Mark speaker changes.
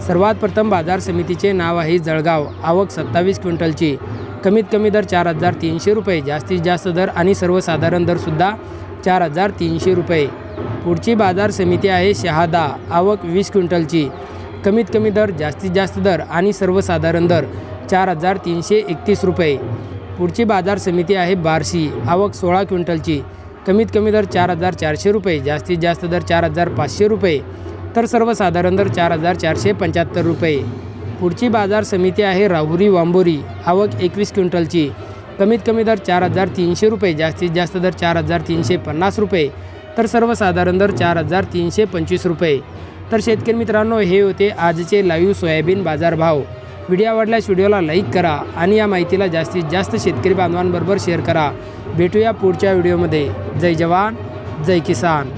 Speaker 1: सर्वात प्रथम बाजार समितीचे नाव आहे जळगाव. आवक सत्तावीस क्विंटलची. कमीत कमी दर चार हजार तीनशे रुपये जास्तीत जास्त दर आणि सर्वसाधारण दरसुद्धा चार हजार तीनशे रुपये. पुढची बाजार समिती आहे शहादा. आवक वीस क्विंटलची. कमीत कमी दर जास्तीत जास्त दर आणि सर्वसाधारण दर चार हजार तीनशे एकतीस रुपये. पुढची बाजार समिती आहे बार्शी. आवक सोळा क्विंटलची. कमीत कमी दर चार हजार चारशे रुपये जास्तीत जास्त दर चार हजार पाचशे रुपये. तर सर्वसाधारण दर चार हजार चारशे पंच्याहत्तर रुपये. पुढची बाजार समिती आहे राहुरी वांबोरी. आवक एकवीस क्विंटलची. कमीत कमी दर चार हजार तीनशे रुपये जास्तीत जास्त दर चार हजार तीनशे पन्नास रुपये. तर सर्वसाधारण दर चार हजार तीनशे पंचवीस रुपये. तर शेतकरी मित्रांनो हे होते आजचे लाईव्ह सोयाबीन बाजारभाव. व्हिडिओ आवडल्यास व्हिडिओला लाईक करा आणि या माहितीला जास्तीत जास्त शेतकरी बांधवांबरोबर शेअर करा. भेटूया पुढच्या व्हिडिओमध्ये. जय जवान जय किसान.